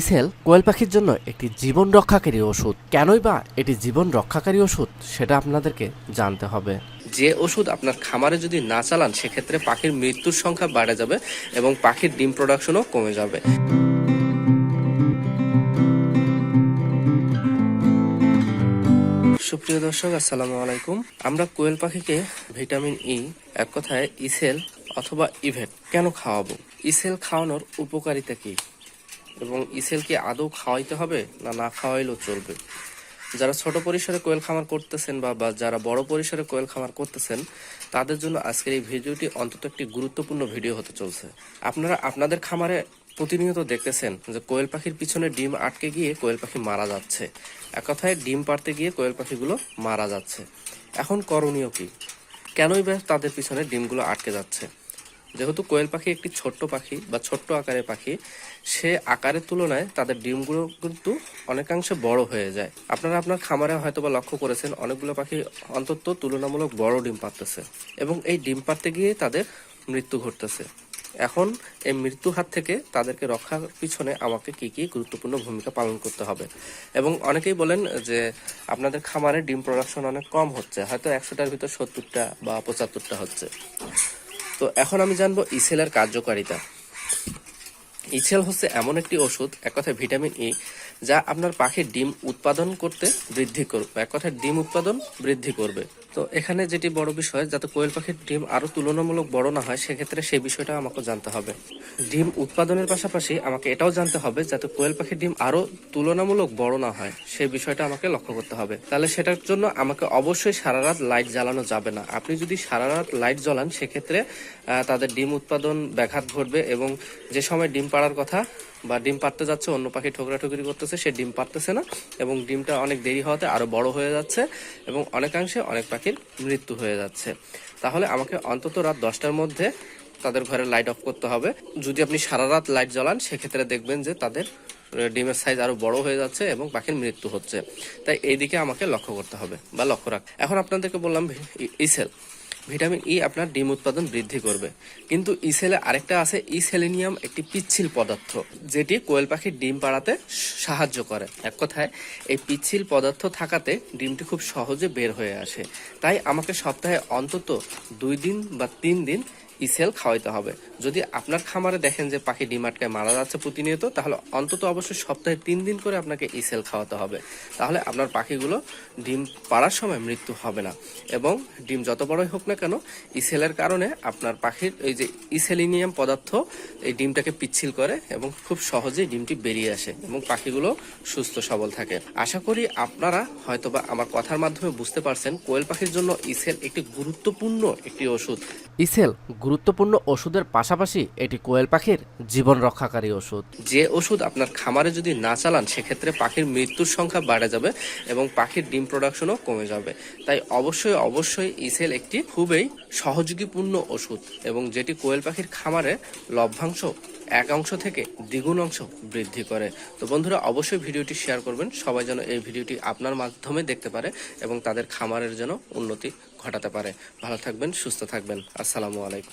ইসেল কোয়েল পাখির জন্য একটি জীবন রক্ষাকারী ওষুধ। কেনই বা এটি জীবন রক্ষাকারী ওষুধ, সেটা আপনাদেরকে জানতে হবে। যে ওষুধ আপনার খামারে যদি না চালান, সেক্ষেত্রে পাখির মৃত্যুর সংখ্যা বাড়ে যাবে এবং পাখির ডিম প্রোডাকশনও কমে যাবে। সুপ্রিয় দর্শক, আসসালামু আলাইকুম। আমরা কোয়েল পাখিকে ভিটামিন ই এক কথায় ইসেল অথবা ইভেট কেন খাওয়াবো? ইসেল খাওয়ানোর উপকারিতা কি? এবং ইসেলকে আদৌ খাওয়াইতে হবে না না খাওয়াইলেও চলবে? যারা ছোট পরিসরে কোয়েল খামার করতেছেন বা বা যারা বড় পরিসরে কোয়েল খামার করতেছেন, তাদের জন্য আজকের এই ভিডিওটি অন্তত একটি গুরুত্বপূর্ণ ভিডিও হতে চলছে। আপনারা, আপনাদের খামারে প্রতিনিয়ত দেখতেছেন যে কোয়েল পাখির পিছনে ডিম আটকে গিয়ে কোয়েল পাখি মারা যাচ্ছে। এক কথায় ডিম পাড়তে গিয়ে কোয়েল পাখিগুলো মারা যাচ্ছে। এখন করণীয় কি? কেনই বা তাদের পিছনে ডিমগুলো আটকে যাচ্ছে? যেহেতু কোয়েল পাখি একটি ছোট্ট পাখি বা ছোট্ট আকারের পাখি, সে আকারের তুলনায় তাদের ডিমগুলো কিন্তু অনেকাংশে বড় হয়ে যায়। আপনারা আপনার খামারে হয়তো বা লক্ষ্য করেছেন, অনেকগুলো পাখি অন্তত তুলনামূলক বড় ডিম পারতেছে এবং এই ডিম পারতে গিয়ে তাদের মৃত্যু ঘটতেছে। এখন এই মৃত্যু হাত থেকে তাদেরকে রক্ষার পিছনে আমাকে কি কি গুরুত্বপূর্ণ ভূমিকা পালন করতে হবে? এবং অনেকেই বলেন যে আপনাদের খামারে ডিম প্রোডাকশন অনেক কম হচ্ছে, হয়তো একশোটার ভিতর সত্তরটা বা পঁচাত্তরটা হচ্ছে। তো এখন আমি জানব ইসেলের কার্যকারিতা। ইসেল হচ্ছে এমন একটি ওষুধ, এক কথায় ভিটামিন ই যা আপনার পাখির ডিম উৎপাদন করতে বৃদ্ধি করবে এক কথায় ডিম উৎপাদন বৃদ্ধি করবে। তো এখানে যেটি বড় বিষয়, যাতে কোয়েল পাখির ডিম আরও তুলনামূলক বড় না হয়, সেক্ষেত্রে সেই বিষয়টা আমাকে জানতে হবে। ডিম উৎপাদনের পাশাপাশি আমাকে এটাও জানতে হবে, যাতে কোয়েল পাখির ডিম আরও তুলনামূলক বড় না হয়, সেই বিষয়টা আমাকে লক্ষ্য করতে হবে। তাহলে সেটার জন্য আমাকে অবশ্যই সারা রাত লাইট জ্বালানো যাবে না। আপনি যদি সারা রাত লাইট জ্বালান, সেক্ষেত্রে তাদের ডিম উৎপাদন ব্যাঘাত ঘটবে এবং যে সময় ডিম পাড়ার কথা বা ডিম পারতে যাচ্ছে, অন্য পাখি ঠোকরা ঠুকরি করতেছে, সে ডিম পারতেছে না এবং ডিমটা অনেক দেরি হওয়াতে আরও বড় হয়ে যাচ্ছে এবং অনেকাংশে অনেক পাখির মৃত্যু হয়ে যাচ্ছে। তাহলে আমাকে অন্তত রাত দশটার মধ্যে তাদের ঘরে লাইট অফ করতে হবে। যদি আপনি সারা রাত লাইট জ্বালান, সেক্ষেত্রে দেখবেন যে তাদের ডিমের সাইজ আরও বড় হয়ে যাচ্ছে এবং পাখির মৃত্যু হচ্ছে। তাই এই দিকে আমাকে লক্ষ্য করতে হবে বা লক্ষ্য রাখ এখন আপনাদেরকে বললাম, ইসেল ভিটামিন ই আপনার ডিম উৎপাদন বৃদ্ধি করবে। কিন্তু ইসেলে আরেকটা আছে ইসেলেনিয়াম একটি পিচ্ছিল পদার্থ, যেটি কোয়েল পাখির ডিম পাড়াতে সাহায্য করে। এক কথায়, এই পিচ্ছিল পদার্থ থাকাতে ডিমটি খুব সহজে বের হয়ে আসে। তাই আমাকে সপ্তাহে অন্তত দুই দিন বা তিন দিন ইসেল খাওয়াইতে হবে। যদি আপনার খামারে দেখেন যে পাখি ডিম আটকায় মারা যাচ্ছে প্রতিনিয়ত, তাহলে অন্তত অবশ্যই সপ্তাহে তিন দিন করে আপনাকে ইসেল খাওয়াতে হবে। তাহলে আপনার পাখিগুলো ডিম পাড়ার সময় মৃত্যু হবে না। এবং ডিম যত বড়ই হোক না কেন ইসেলের কারণে আপনার পাখির এই যে ইসেলিনিয়াম পদার্থ, এই ডিমটাকে পিচ্ছিল করে এবং খুব সহজেই ডিমটি বেরিয়ে আসে এবং পাখিগুলো সুস্থ সবল থাকে। আশা করি আপনারা হয়তোবা আমার কথার মাধ্যমে বুঝতে পারছেন, কোয়েল পাখির জন্য ইসেল একটি গুরুত্বপূর্ণ একটি ওষুধ। ইসেল গুরুত্বপূর্ণ ওষুধের পাশাপাশি এটি কোয়েল পাখির জীবন রক্ষাকারী ওষুধ। যে ওষুধ আপনার খামারে যদি না চালান, সেক্ষেত্রে পাখির মৃত্যুর সংখ্যা বাড়ে যাবে এবং পাখির ডিম প্রোডাকশনও কমে যাবে। তাই অবশ্যই অবশ্যই ইসেল একটি খুবই সহযোগীপূর্ণ ওষুধ এবং যেটি কোয়েল পাখির খামারে লভ্যাংশ এক অংশ থেকে দ্বিগুণ অংশ বৃদ্ধি করে। তো বন্ধুরা, অবশ্যই ভিডিওটি শেয়ার করবেন। সবাই যেন এই ভিডিওটি আপনার মাধ্যমে দেখতে পারে এবং তাদের খামারের যেন উন্নতি ঘটাতে পারে। ভালো থাকবেন, সুস্থ থাকবেন। আসসালামু আলাইকুম।